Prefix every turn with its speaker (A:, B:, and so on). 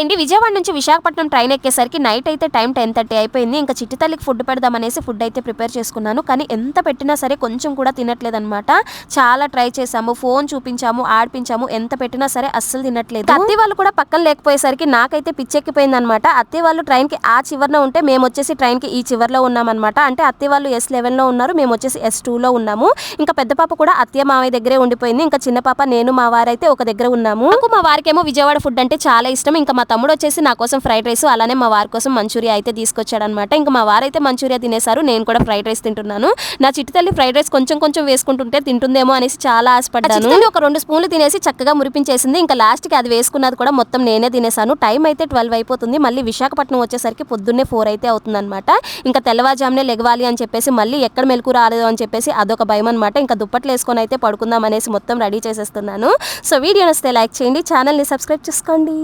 A: ఏంటి విజయవాడ నుంచి విశాఖపట్నం ట్రైన్ ఎక్కేసరికి నైట్ అయితే టైం టెన్ థర్టీ అయిపోయింది. ఇంకా చిట్టి తల్లికి ఫుడ్ పెడదామనేసి ఫుడ్ అయితే ప్రిపేర్ చేసుకున్నాను. కానీ ఎంత పెట్టినా సరే కొంచెం కూడా తినట్లేదనమాట చాలా ట్రై చేసాము ఫోన్ చూపించాము ఆడిపించాము. ఎంత పెట్టినా సరే అస్సలు తినట్లేదు. అత్తే వాళ్ళు కూడా పక్కన లేకపోయేసరికి నాకైతే పిచ్చెక్కిపోయింది అనమాట అత్తే వాళ్ళు ట్రైన్కి ఆ చివరన ఉంటే మేము వచ్చేసి ట్రైన్కి ఈ చివరిలో ఉన్నామన్నమాట. అంటే అత్తే వాళ్ళు ఎస్ లెవెన్లో ఉన్నారు. మేము వచ్చేసి ఎస్ టూ లో ఉన్నాము. ఇంకా పెద్ద పాప కూడా అత్తయ్య మావయ్య దగ్గరే ఉండిపోయింది. ఇంకా చిన్న పాప నేను మా వారైతే ఒక దగ్గర ఉన్నాము. నాకు మా వారికేమో విజయవాడ ఫుడ్ అంటే చాలా ఇష్టం. ఇంకా మా తమ్ముడు వచ్చేసి నా కోసం ఫ్రైడ్ రైస్ అలానే మా వారి కోసం మంచూరియా అయితే తీసుకొచ్చాడనమాట. ఇంకా మా వారైతే మంచూరియా తినేశారు నేను కూడా ఫ్రైడ్ రైస్ తింటున్నాను. నా చిట్టి తల్లి ఫ్రైడ్ రైస్ కొంచెం కొంచెం వేసుకుంటుంటే తింటుందేమో అనేసి చాలా ఆశపడ్డాను. ఒక రెండు స్పూన్లు తినేసి చక్కగా మురిపించేసింది. ఇంకా లాస్ట్కి అది వేసుకున్నది కూడా మొత్తం నేనే తినేసాను టైం అయితే ట్వెల్వ్ అయిపోతుంది. మళ్ళీ విశాఖపట్నం వచ్చేసరికి పొద్దున్నే ఫోర్ అయితే అవుతుంది అనమాట ఇంకా తెల్లవారుజామునే లెగవాలి అని చెప్పేసి మళ్ళీ ఎక్కడ మెలకు రాలేదు అని చెప్పేసి అదొక భయం అనమాట ఇంకా దుప్పట్లు వేసుకొని అయితే పడుకుందాం అనేసి మొత్తం రెడీ చేసేస్తున్నాను. సో వీడియో నస్తే లైక్ చేయండి ఛానల్ని సబ్స్క్రైబ్ చేసుకోండి.